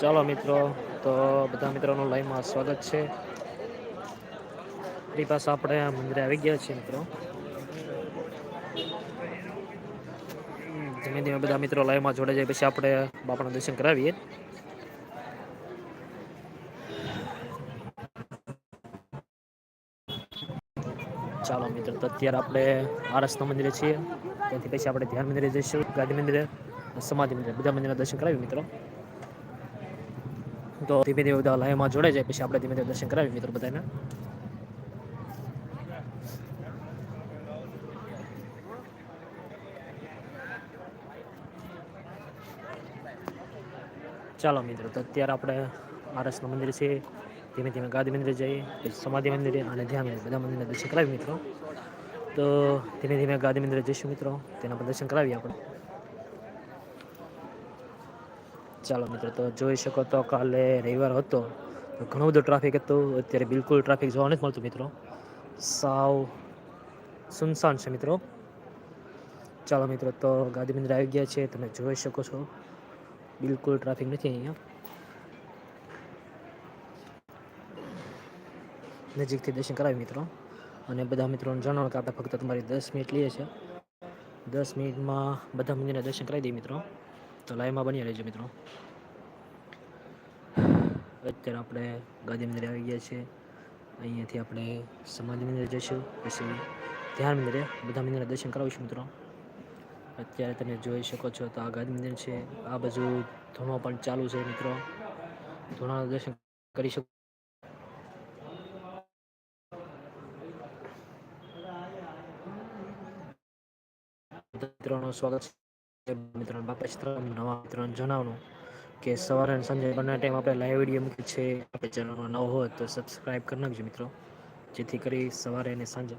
ચાલો મિત્રો, તો બધા મિત્રોનું લાઈવમાં સ્વાગત છે. આપણી પાસે આપણે મંદિરે આવી ગયા છીએ મિત્રો. ધીમે ધીમે બધા મિત્રો લાઈવમાં જોડે જાય, પછી આપણે બાપાના દર્શન કરાવીએ. ચાલો મિત્રો, તો અત્યારે આપણે આરસના મંદિરે છીએ. ત્યાંથી પછી આપણે ધ્યાન મંદિરે જઈશું ગાંધી મંદિરે, સમાધિ મંદિરે, બધા મંદિરના દર્શન કરાવી મિત્રો. તો ધીમે ધીમે બધા લાઈવમાં જોડાઈ જાય, પછી આપણે ધીમે ધીમે દર્શન કરાવી મિત્રો બધાને ચાલો મિત્રો, તો અત્યારે આપણે આરસના મંદિર છે. ધીમે ધીમે ગાદી મંદિરે જઈએ, સમાધિ મંદિરે અને ધ્યાન બધા મંદિરના દર્શન કરાવી મિત્રો. તો ધીમે ધીમે ગાદી મંદિરે જઈશું મિત્રો. તેના પર દર્શન કરાવીએ આપણે. ચાલો મિત્રો, તો જોઈ શકો તો કાલે રવિવાર હતો. તો ઘણો બધો ટ્રાફિક હતું. અત્યારે બિલકુલ ટ્રાફિક જોવા નથી મળતું મિત્રો. સાવ સુનસાન છે મિત્રો. ચાલો મિત્રો, તો ગાંધી મંદિર આવી ગયા છે. તમે જોઈ શકો છો. બિલકુલ ટ્રાફિક નથી અહીંયા. નજીકથી દર્શન કરાવી મિત્રો. અને બધા મિત્રોને જણાવો કે આપણે ફક્ત તમારી દસ મિનિટ લઈએ છીએ. દસ મિનિટમાં બધા મંદિરના દર્શન કરાવી દઈએ મિત્રો. તો લાઈવમાં બની રહેજો મિત્રો. અત્યારે આપણે ગાંધી મંદિરે આવી ગયા છીએ. અહીંયાથી આપણે સમાધિ મંદિરે જઈશું. પછી ધ્યાન મંદિરે બધા મંદિરના દર્શન કરાવીશું મિત્રો. અત્યારે તમે જોઈ શકો છો તો આ ગાંધી મંદિર છે. આ બાજુ ધૂણો પણ ચાલુ છે મિત્રો. ધૂણાના દર્શન કરી શકો મિત્રોનું સ્વાગત છે. મિત્રો બાપા ચિત્રમ નવા મિત્રોને જણાવવાનું કે સવારે અને સાંજે બંને ટાઈમ આપણે લાઈવ વીડિયો મૂકી છે આપણે ચેનલમાં નવો હોય તો સબસ્ક્રાઈબ કરી નાખજો મિત્રો. જેથી કરી સવારે અને સાંજે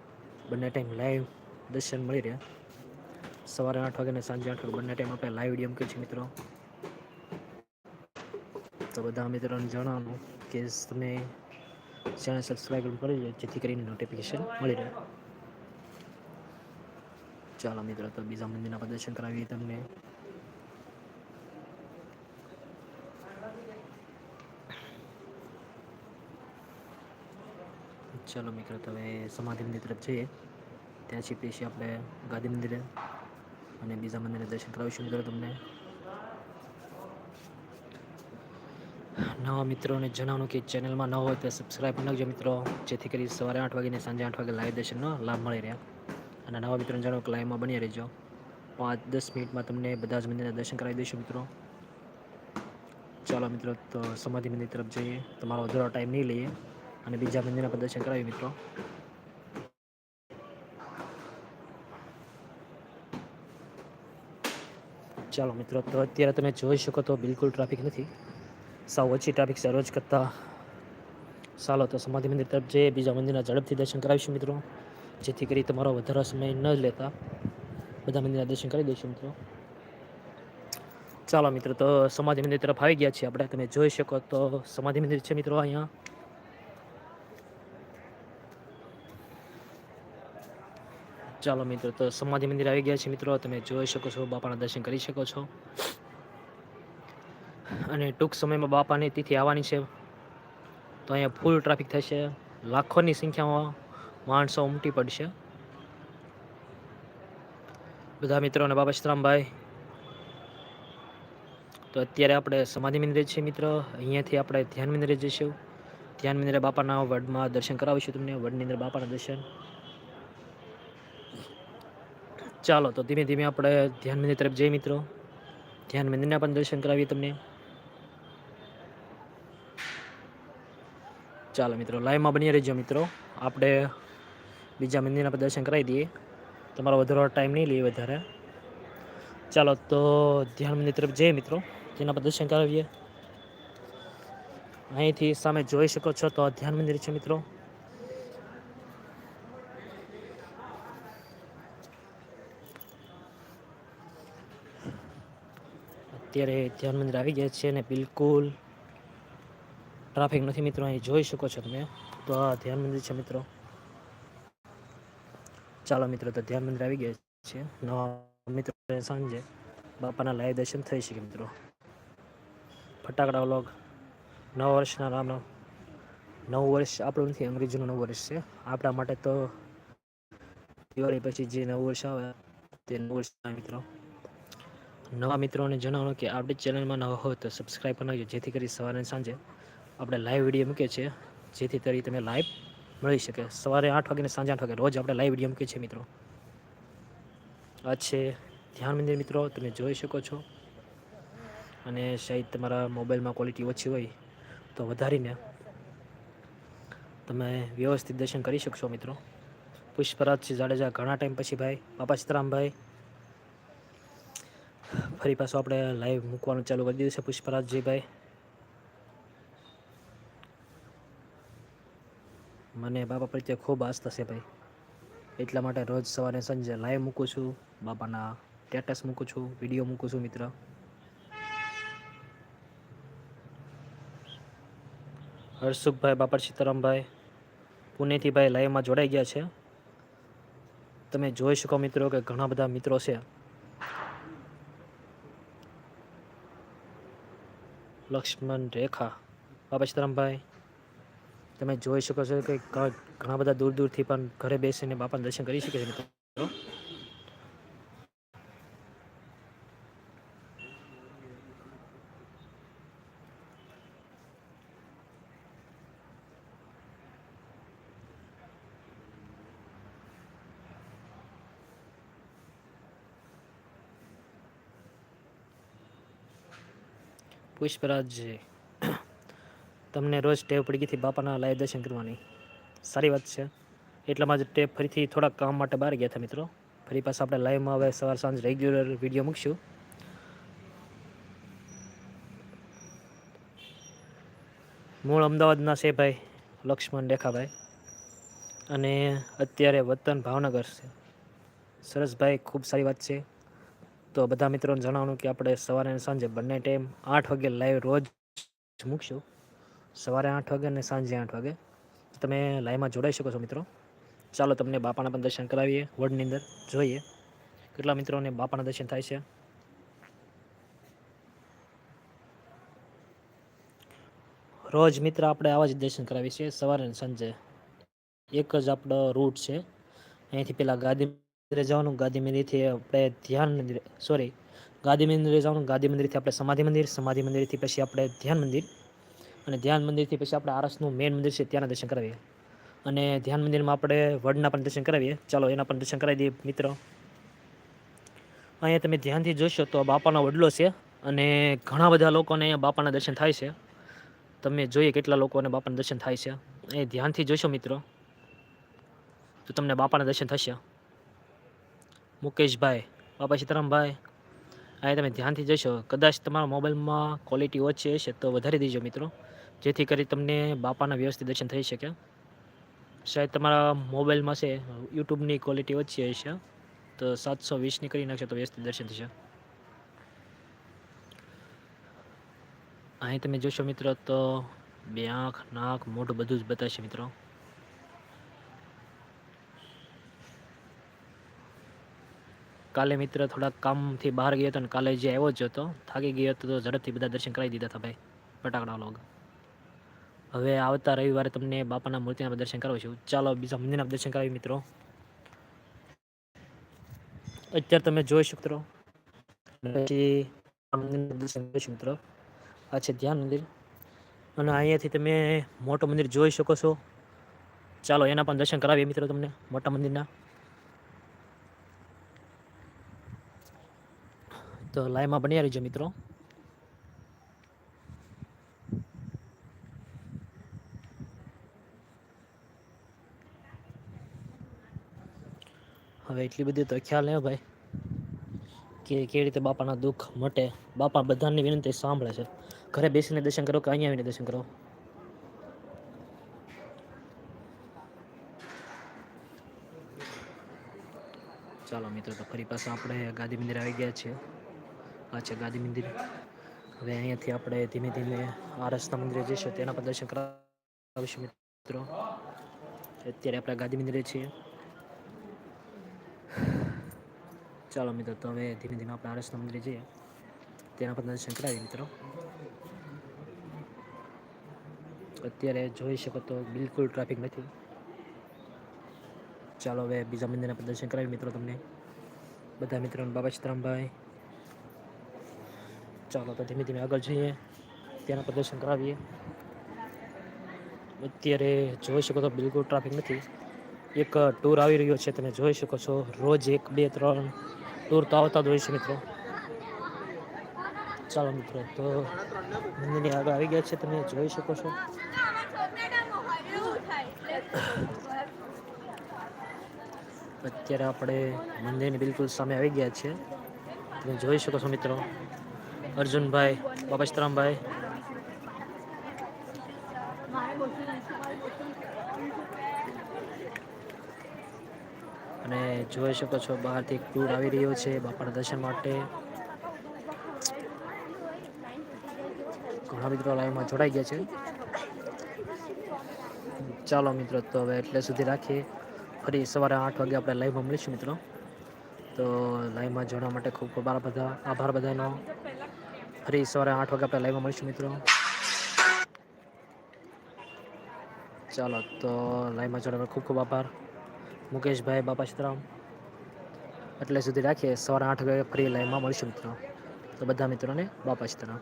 બંને ટાઈમ લાઈવ દર્શન મળી રહે. સવારે આઠ વાગે અને સાંજે આઠ વાગે બંને ટાઈમ આપણે લાઈવ વીડિયો મૂકીએ છીએ મિત્રો. તો બધા મિત્રોને જણાવવાનું કે તમે ચેનલ સબસ્ક્રાઈબ કરી જેથી કરીને નોટિફિકેશન મળી રહે. ચાલો મિત્રો, તો બીજા મંદિરના પ્રદર્શન કરાવીએ તમને. ચાલો મિત્રો તમે સમાધિ મંદિર તરફ જઈએ. ત્યાંથી પછી આપણે ગાંધી મંદિરે. અને બીજા મંદિરે દર્શન કરાવીશું મિત્રો તમને. નવા મિત્રોને જણાવવાનું કે ચેનલમાં ન હોય તો સબસ્ક્રાઈબ કરી નાખજો મિત્રો. જેથી કરી સવારે આઠ વાગીને સાંજે આઠ વાગે લાઈવ દર્શનનો લાભ મળી રહ્યા અને નવા મિત્રોને જાણો કે લાઈવમાં બની રહેજો. પાંચ, દસ મિનિટમાં તમને બધા જ મંદિરના દર્શન કરાવી દઈશું મિત્રો. ચાલો મિત્રો, તો સમાધિ મંદિર તરફ જઈએ. તમારો વધારો ટાઈમ નહીં લઈએ. અને બીજા મંદિરના દર્શન કરાવીએ મિત્રો. ચાલો મિત્રો, તો અત્યારે તમે જોઈ શકો તો બિલકુલ ટ્રાફિક નથી. સાવ ઓછી ટ્રાફિક છે રોજ કરતાં. ચાલો તો સમાધિ મંદિર તરફ જઈએ. બીજા મંદિરના ઝડપથી દર્શન કરાવીશું મિત્રો. જેથી કરી તમારો વધારે સમય ન લેતા બધા મંદિરના દર્શન કરી દઈશું મિત્રો. ચાલો મિત્રો, તો સમાધિ મંદિર તરફ આવી ગયા છીએ આપણે. તમે જોઈ શકો તો સમાધિ મંદિર છે મિત્રો અહીંયા. ચાલો મિત્રો, તો સમાધિ મંદિર આવી ગયા છે મિત્રો. તમે જોઈ શકો છો, બાપાના દર્શન કરી શકો છો. અને ટૂંક સમયમાં બાપાની તિથિ આવવાની છે. તો અહીંયા ફૂલ ટ્રાફિક થશે. લાખોની સંખ્યામાં માણસો ઉમટી પડશે. બધા મિત્રોને બાબા શ્રામભાઈ તો અત્યારે આપણે સમાધિ મંદિરે છીએ મિત્ર. અહીંયાથી આપણે ધ્યાન મંદિરે જઈશું. ધ્યાન મંદિરે બાપાના વડમાં દર્શન કરાવીશું તમને. વડની અંદર બાપાના દર્શન. ચાલો, તો ધીમે ધીમે આપણે ધ્યાન મંદિર તરફ જઈએ મિત્રો. ધ્યાન મંદિરના પણ દર્શન કરાવીએ તમને. ચાલો મિત્રો, લાઈવમાં બની રહેજો મિત્રો. આપણે બીજા મંદિરના દર્શન કરાવી દઈએ. તમારો વધારે ટાઈમ નહીં લઈએ વધારે. ચાલો તો ધ્યાન મંદિર તરફ જઈએ મિત્રો. તેના પ્રદર્શન કરાવીએ. અહીંથી સામે જોઈ શકો છો તો ધ્યાન મંદિર છે મિત્રો. અત્યારે ધ્યાન મંદિર આવી ગયા છે અને બિલકુલ ટ્રાફિક નથી મિત્રો. અહીં જોઈ શકો છો તમે. તો આ ધ્યાન મંદિર છે મિત્રો. ચાલો મિત્રો, તો ધ્યાન મંદિર આવી ગયા છે. નવા મિત્રો સાંજે બાપાના લાઈવ દર્શન થઈ શકે મિત્રો. ફટાકડા વ્લોગ. નવા વર્ષના રામ નવું વર્ષ આપણું નથી, અંગ્રેજીનું નવું વર્ષ છે. આપણા માટે તો દિવાળી પછી જે નવું વર્ષ આવે તે નવું વર્ષના મિત્રો. નવા મિત્રોને જણાવો કે આપણી ચેનલમાં નવા હોય તો સબસ્ક્રાઈબ કરી નાખજો. જેથી કરી સવારે સાંજે આપણે લાઈવ વીડિયો મૂકીએ છીએ. જેથી કરી તમે લાઈવ મળી શકે. સવારે આઠ વાગે સાંજે આઠ વાગે. રોજ આપણે લાઈવ વીડિયો મૂકીએ છીએ મિત્રો. આ છે ધ્યાન મંદિર મિત્રો. તમે જોઈ શકો છો. અને શાયદ તમારા મોબાઈલમાં ક્વોલિટી ઓછી હોય તો વધારીને તમે વ્યવસ્થિત દર્શન કરી શકશો મિત્રો. પુષ્પરાજસિંહ જાડેજા. ઘણા ટાઈમ પછી ભાઈ. બાપા સીતારામભાઈ. ફરી પાછું આપણે લાઈવ મૂકવાનું ચાલુ કરી દીધું છે પુષ્પરાજજીભાઈ મને બાપા પ્રત્યે ખૂબ આસ્થા છે ભાઈ. એટલા માટે રોજ સવારે સાંજે લાઈવ મૂકું છું, બાપાના સ્ટેટસ મૂકું છું વીડિયો મૂકું છું મિત્ર. હર્ષુખભાઈ, બાપા સીતારામભાઈ, પુણેથી ભાઈ લાઈવમાં જોડાઈ ગયા છે. તમે જોઈ શકો મિત્રો કે ઘણા બધા મિત્રો છે. લક્ષ્મણ રેખા, બાપા સીતારામભાઈ તમે જોઈ શકો છો કે ઘણા બધા દૂર દૂરથી પણ ઘરે બેસીને બાપાના દર્શન કરી શકે છે મિત્રો. પુષ્પરાજજી તમને રોજ ટેવ પડી ગઈ બાપાના લાઈવ દર્શન કરવાની. સારી વાત છે. એટલામાં જ ટેપ ફરીથી થોડાક કામ માટે બહાર ગયા હતા મિત્રો. ફરી પાછા આપણે લાઈવમાં હવે સવાર સાંજ રેગ્યુલર વીડિયો મૂકશું. મૂળ અમદાવાદના છે ભાઈ, લક્ષ્મણ રેખાભાઈ અને અત્યારે વતન ભાવનગર છે. સરસભાઈ ખૂબ સારી વાત છે. તો બધા મિત્રોને જણાવવાનું કે આપણે સવારે અને સાંજે બંને ટાઈમ આઠ વાગે લાઈવ રોજ મૂકશું. સવારે આઠ વાગે અને સાંજે આઠ વાગે. તમે લાઈવમાં જોડાઈ શકો છો મિત્રો. ચાલો તમને બાપાના પણ દર્શન કરાવીએ, વડની અંદર જોઈએ. કેટલા મિત્રોને બાપાના દર્શન થાય છે? રોજ મિત્ર આપણે આવા જ દર્શન કરાવીએ છીએ, સવારે અને સાંજે. એક જ આપણો રૂટ છે. અહીંથી પહેલાં ગાદી મંદિરે જવાનું ગાદી મંદિરથી આપણે ધ્યાન મંદિર સોરી ગાદી મંદિરે જવાનું ગાદી મંદિરથી આપણે સમાધિ મંદિર, સમાધિ મંદિરથી પછી આપણે ધ્યાન મંદિર. અને ધ્યાન મંદિરથી પછી આપણે આરસનું મેન મંદિર છે, ત્યાંના દર્શન કરાવીએ. અને ધ્યાન મંદિરમાં આપણે વડના પણ દર્શન કરાવીએ. ચાલો, એના પણ દર્શન કરાવી દઈએ, મિત્રો. અહીંયા તમે ધ્યાનથી જોશો તો બાપાનો વડલો છે અને ઘણા બધા લોકોને અહીંયા બાપાના દર્શન થાય છે. તમે જોઈએ કેટલા લોકોને બાપાના દર્શન થાય છે. એ ધ્યાનથી જોશો, મિત્રો. તો તમને બાપાના દર્શન થશે. મુકેશભાઈ, બાપા સીતારામભાઈ, અહીંયા તમે ધ્યાનથી જશો. કદાચ તમારા મોબાઈલમાં ક્વોલિટી ઓછી હશે તો વધારી દેજો, મિત્રો. જેથી કરી તમને બાપાના વ્યવસ્થિત દર્શન થઈ શકે. શાયદ તમારા મોબાઈલમાં છે, યુટ્યુબની ક્વોલિટી ઓછી હશે તો સાતસો વીસની કરી નાખશો તો વ્યવસ્થિત દર્શન થશે. અહીં તમે જોશો મિત્રો તો બે આંખ, નાક, મોઢું બધું જ બતાવશે મિત્રો. કાલે મિત્ર થોડાક કામથી બહાર ગયો હતો અને કાલે જે આવ્યો જ હતો, થાકી ગયો હતો તો ઝડપથી બધા દર્શન કરાવી દીધા હતા ભાઈ. ફટાકડા લોગ હવે આવતા રવિવારે તમને બાપાના મૂર્તિના દર્શન કરાવીશું. ચાલો, બીજા મંદિરના દર્શન કરાવી મિત્રો. અત્યારે તમે જોઈ શકો મિત્રો. આ છે ધ્યાન મંદિર. અને અહીંયાથી તમે મોટું મંદિર જોઈ શકો છો. ચાલો, એના પણ દર્શન કરાવીએ મિત્રો તમને, મોટા મંદિરના. તો લાઈવમાં બન્યા રહીજો મિત્રો. હવે એટલી બધી તો ખ્યાલ નહીં ભાઈ. કે કેવી રીતે બાપાના દુઃખ મટે. બાપા બધાની વિનંતી સાંભળે છે. ઘરે બેસીને દર્શન કરો કે અહીંયા આવીને દર્શન કરો? ચાલો મિત્રો, તો ફરી પાછા આપણે ગાંધી મંદિર આવી ગયા છીએ. આ છે ગાંધી મંદિર. હવે અહીંયાથી આપણે ધીમે ધીમે આ રસ્તા મંદિરે જઈશું. તેના પર દર્શન કરાવીશું મિત્રો. અત્યારે આપણે ગાંધી મંદિરે છીએ. ચાલો મિત્રો, તો હવે ધીમે ધીમે આપણે આરસના મંદિરે જઈએ. તેના પર દર્શન કરાવીએ મિત્રો. અત્યારે જોઈ શકો તો બિલકુલ ટ્રાફિક નથી. ચાલો હવે બીજા મંદિરના પ્રદર્શન કરાવીએ મિત્રો તમને. બધા મિત્રોને બાબા સીતરામભાઈ. ચાલો તો ધીમે ધીમે આગળ જઈએ. તેના પ્રદર્શન કરાવીએ. અત્યારે જોઈ શકો તો બિલકુલ ટ્રાફિક નથી. એક ટૂર આવી રહ્યો છે, તમે જોઈ શકો છો. રોજ એક, બે, ત્રણ ટૂર તો આવતા જ હોય છે, મિત્રો. ચાલો, મિત્રો, તો મંદિરની આગળ આવી ગયા છે, તમે જોઈ શકો છો. અત્યારે આપણે મંદિરની બિલકુલ સામે આવી ગયા છીએ તમે જોઈ શકો છો, મિત્રો. અર્જુનભાઈ બાબાશ્રામભાઈ અને જોઈ શકો છો, બહારથી ટૂર આવી રહ્યો છે બાપાના દર્શન માટે. ઘણા મિત્રો લાઈવમાં જોડાઈ ગયા છે. ચાલો મિત્રો, તો હવે એટલે સુધી રાખીએ. ફરી સવારે આઠ વાગે આપણે લાઈવમાં મળીશું મિત્રો. તો લાઈવમાં જોડવા માટે ખૂબ ખૂબ બધા, આભાર બધાનો. ફરી સવારે આઠ વાગે આપણે લાઈવમાં મળીશું મિત્રો. ચાલો, તો લાઈવમાં જોડવા ખૂબ ખૂબ આભાર. મુકેશભાઈ, બાપા સીતરામ. એટલે સુધી રાખીએ. સવારે આઠ વાગે ફરી લાઈવમાં મળીશું મિત્રો. તો બધા મિત્રોને બાપા સીતરામ